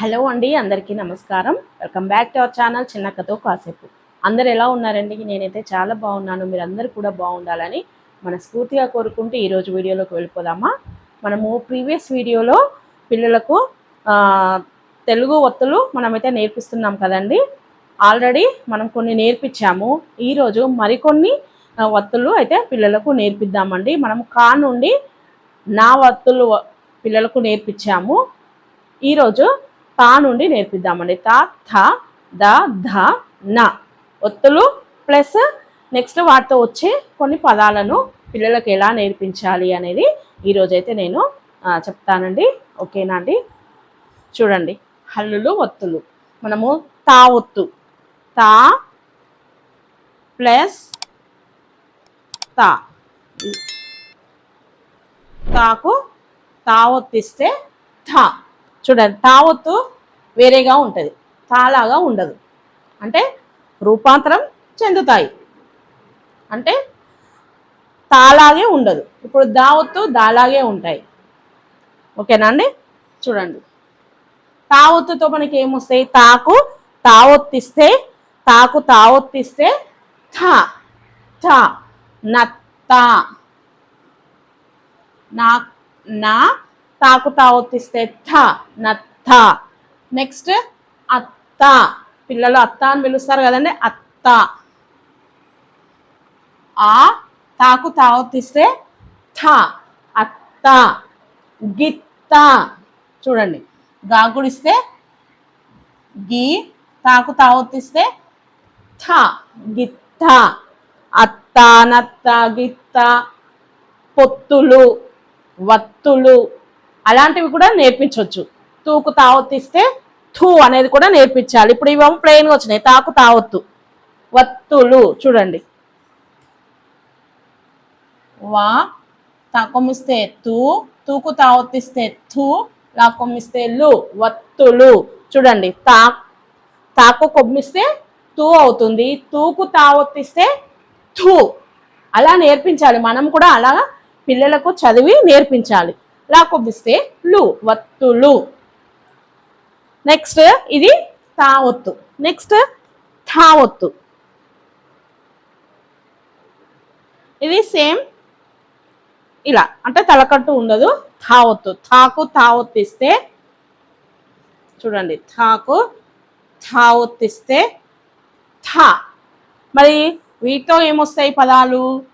Hello అండి అందరికీ నమస్కారం. Welcome back to our channel చిన్నక్కతో కాసేపు. అందరు ఎలా ఉన్నారండి? నేనైతే చాలా బాగున్నాను. మీరు కూడా బాగుండాలని మనస్ఫూర్తిగా కోరుకుంటూ ఈరోజు వీడియోలోకి వెళ్ళిపోదామా? మనము ప్రీవియస్ వీడియోలో పిల్లలకు తెలుగు ఒత్తులు మనమైతే నేర్పిస్తున్నాం కదండి. ఆల్రెడీ మనం కొన్ని నేర్పించాము. ఈరోజు మరికొన్ని ఒత్తులు అయితే పిల్లలకు నేర్పిద్దామండి. మనం కా నుండి నా ఒత్తులు పిల్లలకు నేర్పించాము. ఈరోజు తా నుండి నేర్పిద్దామండి. తా థ ద ధ న. ఒత్తులు ప్లస్ నెక్స్ట్ వాటితో వచ్చే కొన్ని పదాలను పిల్లలకు ఎలా నేర్పించాలి అనేది ఈరోజైతే నేను చెప్తానండి. ఓకేనా అండి? చూడండి. హల్లులు ఒత్తులు. మనము తా ఒత్తు. తా ప్లస్ తా. తాకు తావొత్తిస్తే థా. చూడండి తావొత్తు వేరేగా ఉంటుంది తాలాగా ఉండదు. అంటే రూపాంతరం చెందుతాయి. అంటే తాలాగే ఉండదు. ఇప్పుడు దావత్తు దాలాగే ఉంటాయి. ఓకేనా అండి? చూడండి. తావొత్తుతో మనకి ఏమొస్తాయి తాకు తావొత్తిస్తే తాకు తావొత్తిస్తే థ థ నత్త. నా నా తాకు తావొత్తిస్తే థ. నత్త నెక్స్ట్ అత్త. పిల్లలు అత్త అని పిలుస్తారు కదండి అత్త. ఆ తాకు తావొత్తిస్తే థ అత్త. గిత్త. చూడండి గాగుడిస్తే గీ తాకు తావొత్తిస్తే థ గిత్త. అత్త నత్త గిత్త. పొత్తులు వత్తులు. అలాంటివి కూడా నేర్పించవచ్చు తూకు తావొత్తిస్తే థూ అనేది కూడా నేర్పించాలి. ఇప్పుడు ఇవేమో ప్లెయిన్గా వచ్చినాయి. తాకు తావొత్తు. వత్తులు. చూడండి. వా తాకొమ్మిస్తే తూ తూకు తావొత్తిస్తే థూ లాకొమ్మిస్తే లు వత్తులు. చూడండి. తా తాకు కొమ్మిస్తే తూ అవుతుంది. తూకు తావొత్తిస్తే థూ. అలా నేర్పించాలి. మనం కూడా అలా పిల్లలకు చదివి నేర్పించాలి. లాకొప్పిస్తే లు వత్తులు. నెక్స్ట్ ఇది తా నెక్స్ట్ థా ఇది సేమ్ ఇలా. అంటే తలకట్టు ఉండదు. థా థాకు తా చూడండి. థాకు థా ఒత్తిస్తే థా. మరి వీటితో ఏమొస్తాయి పదాలు?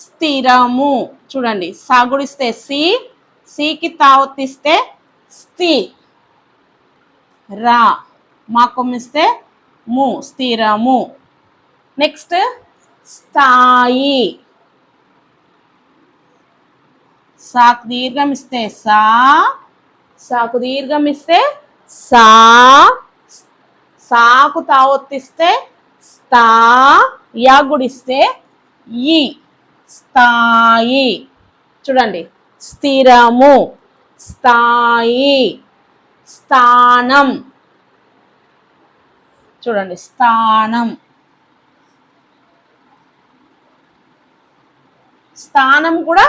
స్థిరము. చూడండి సాగుడిస్తే సి సికి తావొత్తిస్తే స్థి. రా. మాకొమ్మిస్తే ము స్థిరము. నెక్స్ట్ స్థాయి. సాకు దీర్ఘం ఇస్తే సా సాకు దీర్ఘం ఇస్తే సా సాకు తావొత్తిస్తే స్థా యా గుడిస్తే ఈ. స్థాయి. చూడండి. స్థిరము. స్థాయి. స్థానం. చూడండి. స్థానం. స్థానం కూడా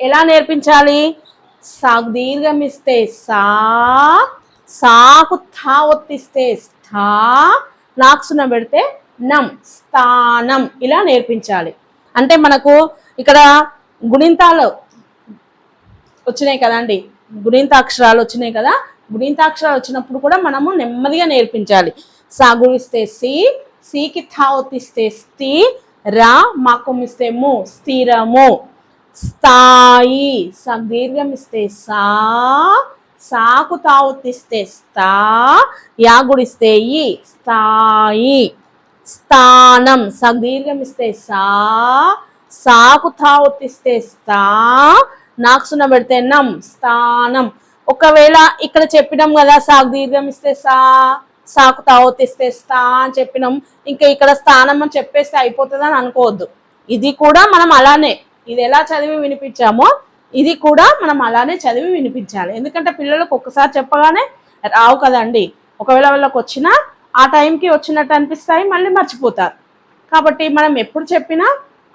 ఎలా నేర్పించాలి? సా దీర్ఘం ఇస్తే సా సాకు థా ఒత్తిస్తే స్థా నాక్సున పెడితే నం స్థానం ఇలా నేర్పించాలి. అంటే మనకు ఇక్కడ గుణింతాలు వచ్చినాయి కదండి. గుణింతాక్షరాలు వచ్చినాయి కదా. గుణింతాక్షరాలు వచ్చినప్పుడు కూడా మనము నెమ్మదిగా నేర్పించాలి. సాగుడిస్తే సి సికి థా ఒత్తిస్తే స్థి రా మాకుమిస్తే ము స్థిరము. స్థాయి స దీర్ఘం ఇస్తే సా సాకు తావుతిస్తే స్థా యాగుడిస్తే ఈ స్థాయి. స్థానం సదీర్ఘం ఇస్తే సా సాకు తావుతిస్తే స్థా నాక్సున పెడితే నం స్థానం. ఒకవేళ ఇక్కడ చెప్పినాం కదా సాకు దీర్ఘం ఇస్తే సా సాకు తావతిస్తే స్థా అని చెప్పినాం. ఇంకా ఇక్కడ స్థానం అని చెప్పేస్తే అయిపోతుంది అని అనుకోవద్దు. ఇది కూడా మనం అలానే ఇది ఎలా చదివి వినిపించామో ఇది కూడా మనం అలానే చదివి వినిపించాలి. ఎందుకంటే పిల్లలకు ఒక్కసారి చెప్పగానే రావు కదండి. ఒకవేళ వాళ్ళకి వచ్చినా ఆ టైంకి వచ్చినట్టు అనిపిస్తాయి మళ్ళీ మర్చిపోతారు. కాబట్టి మనం ఎప్పుడు చెప్పినా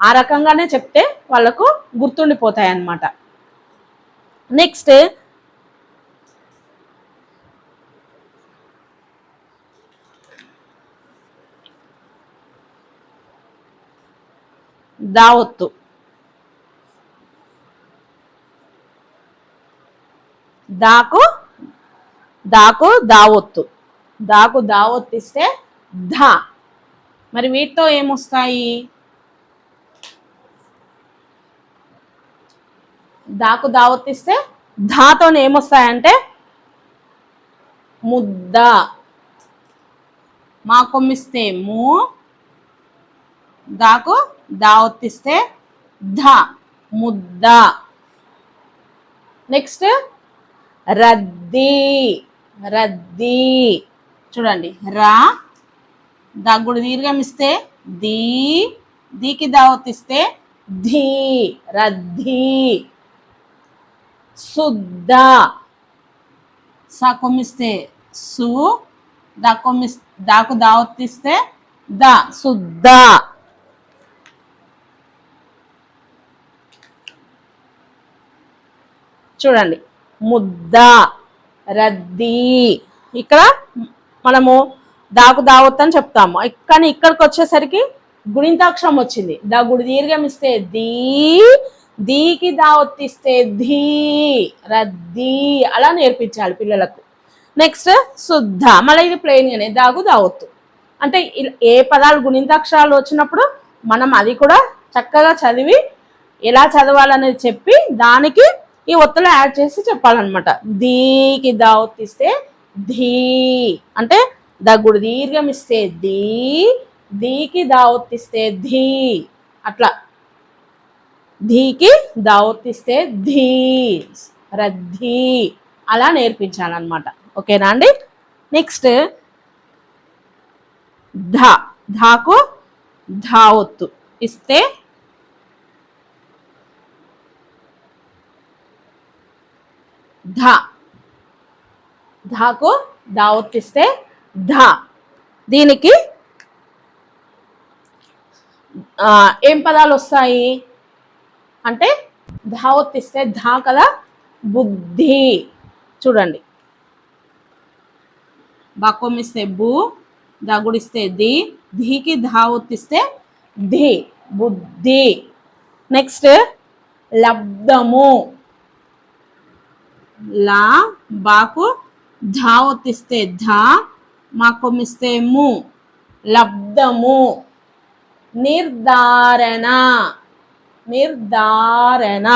ఆ రకంగానే చెప్తే వాళ్ళకు గుర్తుండిపోతాయి అన్నమాట నెక్స్ట్ దావత్తు. దాకు దాకు దావొత్తు. దాకు దావొత్తిస్తే ధ. మరి వీటితో ఏమొస్తాయి? దాకు దావొత్తిస్తే ధాతో ఏమొస్తాయంటే ముద్ద. మా కొమ్మిస్తే మూ దాకు దావొత్తిస్తే ధ ముద్ద. నెక్స్ట్ రద్దీ రద్దీ. చూడండి రా దగ్గుడు దీర్ఘమిస్తే దీ దీకి దావతిస్తే ధీ రద్దీ. శుద్ధ. సకుమిస్తే కొమ్మిస్తే సు దా దాకు దావత్తిస్తే ద శుద్ధ. చూడండి. ముద్ద రద్దీ. ఇక్కడ మనము దాకు దావత్ అని చెప్తాము. కానీ ఇక్కడికి వచ్చేసరికి గుణింతాక్షరం వచ్చింది. దా గుడి దీర్ఘం ఇస్తే దీ దీకి దావత్తిస్తే ధీ రద్దీ అలా నేర్పించాలి పిల్లలకు. నెక్స్ట్ శుద్ధ. మళ్ళీ ఇది ప్లెయిన్గానే దాగు దావత్తు. అంటే ఏ పదాలు గుణింతాక్షరాలు వచ్చినప్పుడు మనం అది కూడా చక్కగా చదివి ఎలా చదవాలనేది చెప్పి దానికి ఈ ఒత్తులు యాడ్ చేసి చెప్పాలన్నమాట. దీకి దావత్తిస్తే ధీ. అంటే దగ్గుడు దీర్ఘం ఇస్తే దీ దీకి దావత్తిస్తే ధీ. అట్లా. ధీకి దావర్తిస్తే ధీ రద్దీ అలా నేర్పించాలన్నమాట. ఓకేనా అండి? నెక్స్ట్ ధ ధాకు ధావత్తు ఇస్తే ధ ధాకు దావత్తిస్తే ధ. దీనికి ఏం పదాలు వస్తాయి అంటే ధావత్తిస్తే ధా కదా బుద్ధి. చూడండి. బాకొమ్మిస్తే బు దాగుడిస్తే ది ధీకి ధావత్తిస్తే ధి బుద్ధి. నెక్స్ట్ లబ్ధము. లా బాకు ధా ఒత్తిస్తే ధా మా కొమ్మిస్తే ము లబ్ధము. నిర్ధారణ. నిర్ధారణ.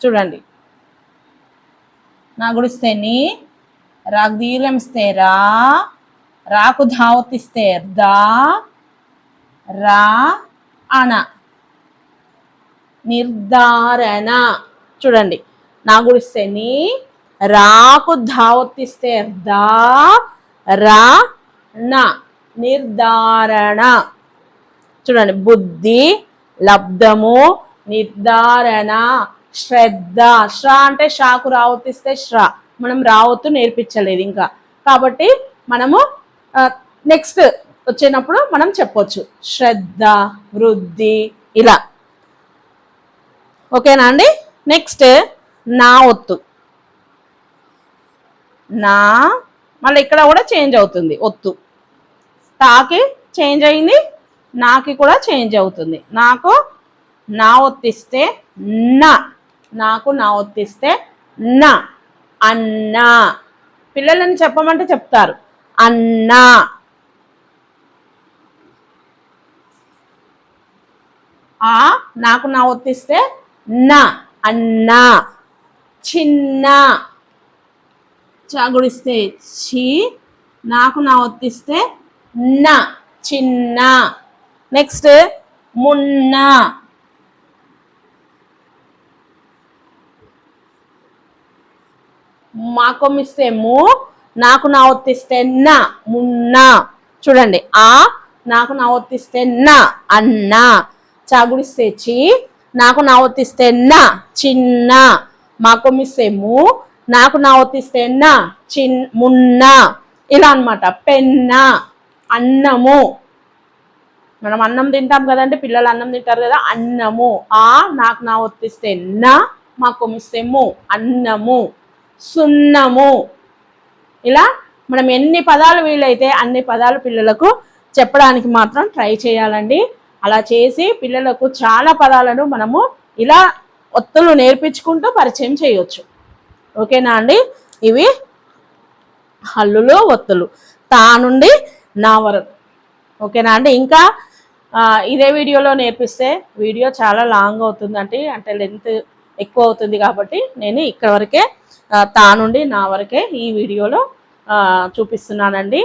చూడండి. నా గుడిస్తే నీ రాకు దీర్ఘం ఇస్తే రా రాకు ధావతిస్తే దా రా అణ. నిర్ధారణ. చూడండి. నా గుడిస్తే నీ రాకు ధావతిస్తే దా రా నా నిర్ధారణ. చూడండి. బుద్ధి లబ్ధము నిర్ధారణ శ్రద్ధ. శ్ర అంటే షాకు రావతిస్తే శ్ర. మనం రావత్తు నేర్పించలేదు ఇంకా. కాబట్టి మనము నెక్స్ట్ వచ్చినప్పుడు మనం చెప్పొచ్చు. శ్రద్ధ వృద్ధి ఇలా. ఓకేనా అండి? నెక్స్ట్ నా ఒత్తు. నా మళ్ళీ ఇక్కడ కూడా చేంజ్ అవుతుంది ఒత్తు. తాకి చేంజ్ అయింది నాకి కూడా చేంజ్ అవుతుంది. నాకు నా ఒత్తిస్తే నా నాకు నా ఒత్తిస్తే నా అన్నా. పిల్లలని చెప్పమంటే చెప్తారు. అన్నా. ఆ నాకు నా ఒత్తిస్తే నా అన్నా. చిన్న. చాగుడిస్తే చి నాకు నా ఒత్తిస్తే నా చిన్న. నెక్స్ట్ మున్న. మా కొమ్మిస్తే ము నాకు నా ఒత్తిస్తే నా మున్న. చూడండి ఆ నాకు నా ఒత్తిస్తే నా అన్న. చాగుడిస్తే చి నాకు నా ఒత్తిస్తే నా చిన్న. మా కొమ్మిస్తే ము నాకు నా ఒత్తిస్తే నా చిన్ మున్న. ఇలా అనమాట పెన్న అన్నము. మనం అన్నం తింటాం కదండి పిల్లలు అన్నం తింటారు కదా అన్నము. ఆ నాకు నా ఒత్తిస్తే నా మా. కొమిస్తేము అన్నము. సున్నము. ఇలా మనం ఎన్ని పదాలు వీలైతే అన్ని పదాలు పిల్లలకు చెప్పడానికి మాత్రం ట్రై చేయాలండి. అలా చేసి పిల్లలకు చాలా పదాలను మనము ఇలా ఒత్తులు నేర్పించుకుంటూ పరిచయం చేయొచ్చు. ఓకేనా అండి? ఇవి హల్లులు ఒత్తులు. తా నుండి నా వరకు. ఓకేనా? అండి ఇంకా ఇదే వీడియోలో నేర్పిస్తే వీడియో చాలా లాంగ్ అవుతుందండి అంటే లెంత్ ఎక్కువ అవుతుంది కాబట్టి నేను ఇక్కడ వరకే తానుండి నా వరకే ఈ వీడియోలో చూపిస్తున్నానండి.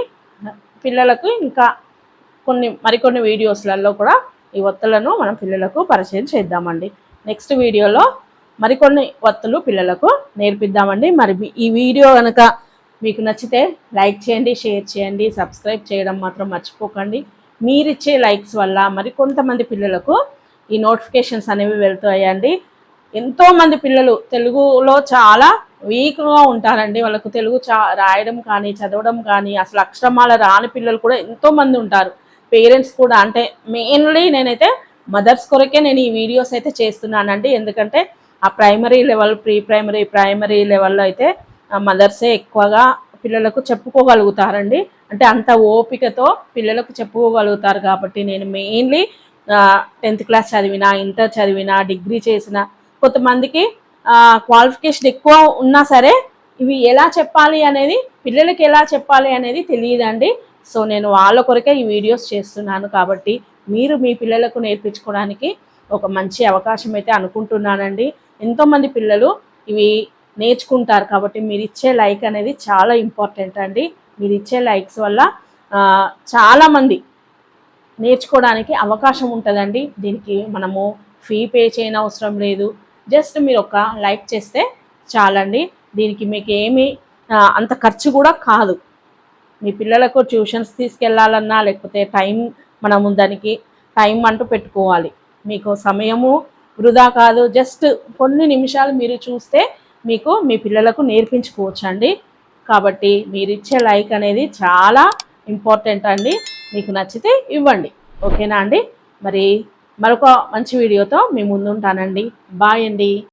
పిల్లలకు ఇంకా కొన్ని మరికొన్ని వీడియోస్లలో కూడా ఈ ఒత్తులను మనం పిల్లలకు పరిచయం చేద్దామండి. నెక్స్ట్ వీడియోలో మరికొన్ని ఒత్తులు పిల్లలకు నేర్పిద్దామండి. మరి ఈ వీడియో కనుక మీకు నచ్చితే లైక్ చేయండి షేర్ చేయండి సబ్స్క్రైబ్ చేయడం మాత్రం మర్చిపోకండి. మీరిచ్చే లైక్స్ వల్ల మరి కొంతమంది పిల్లలకు ఈ నోటిఫికేషన్స్ అనేవి వెళ్తాయండి. ఎంతోమంది పిల్లలు తెలుగులో చాలా వీక్గా ఉంటారండి. వాళ్ళకు తెలుగు చా రాయడం కానీ చదవడం కానీ అసలు అక్షరమాల రాని పిల్లలు కూడా ఎంతోమంది ఉంటారు. పేరెంట్స్ కూడా అంటే మెయిన్లీ నేనైతే మదర్స్ కొరకే నేను ఈ వీడియోస్ అయితే చేస్తున్నానండి. ఎందుకంటే ఆ primary level pre primary primary లెవెల్లో అయితే మదర్సే ఎక్కువగా పిల్లలకు చెప్పుకోగలుగుతారండి. అంటే అంత ఓపికతో పిల్లలకు చెప్పుకోగలుగుతారు కాబట్టి నేను మెయిన్లీ టెన్త్ క్లాస్ చదివిన ఇంటర్ చదివిన డిగ్రీ చేసిన కొంతమందికి క్వాలిఫికేషన్ ఎక్కువ ఉన్నా సరే ఇవి ఎలా చెప్పాలి అనేది పిల్లలకి ఎలా చెప్పాలి అనేది తెలియదండి. సో నేను వాళ్ళ కొరకే ఈ వీడియోస్ చేస్తున్నాను కాబట్టి మీరు మీ పిల్లలకు నేర్పించుకోవడానికి ఒక మంచి అవకాశం అయితే అనుకుంటున్నానండి. ఎంతోమంది పిల్లలు ఇవి నేర్చుకుంటారు కాబట్టి మీరు ఇచ్చే లైక్ అనేది చాలా ఇంపార్టెంట్ అండి. మీరు ఇచ్చే లైక్స్ వల్ల చాలామంది నేర్చుకోవడానికి అవకాశం ఉంటుందండి. దీనికి మనము ఫీ పే చేయని అవసరం లేదు. జస్ట్ మీరు ఒక లైక్ చేస్తే చాలండి. దీనికి మీకు ఏమి అంత ఖర్చు కూడా కాదు. మీ పిల్లలకు ట్యూషన్స్ తీసుకెళ్ళాలన్నా లేకపోతే టైం మనము దానికి టైం అంటూ పెట్టుకోవాలి. మీకు సమయము వృధా కాదు. జస్ట్ కొన్ని నిమిషాలు మీరు చూస్తే మీకు మీ పిల్లలకు నేర్పించుకోవచ్చు అండి కాబట్టి మీరు ఇచ్చే లైక్ అనేది చాలా ఇంపార్టెంట్ అండి. మీకు నచ్చితే ఇవ్వండి. ఓకేనా అండి? మరి మరొక మంచి వీడియోతో మీ ముందుంటానండి. బాయ్ అండి.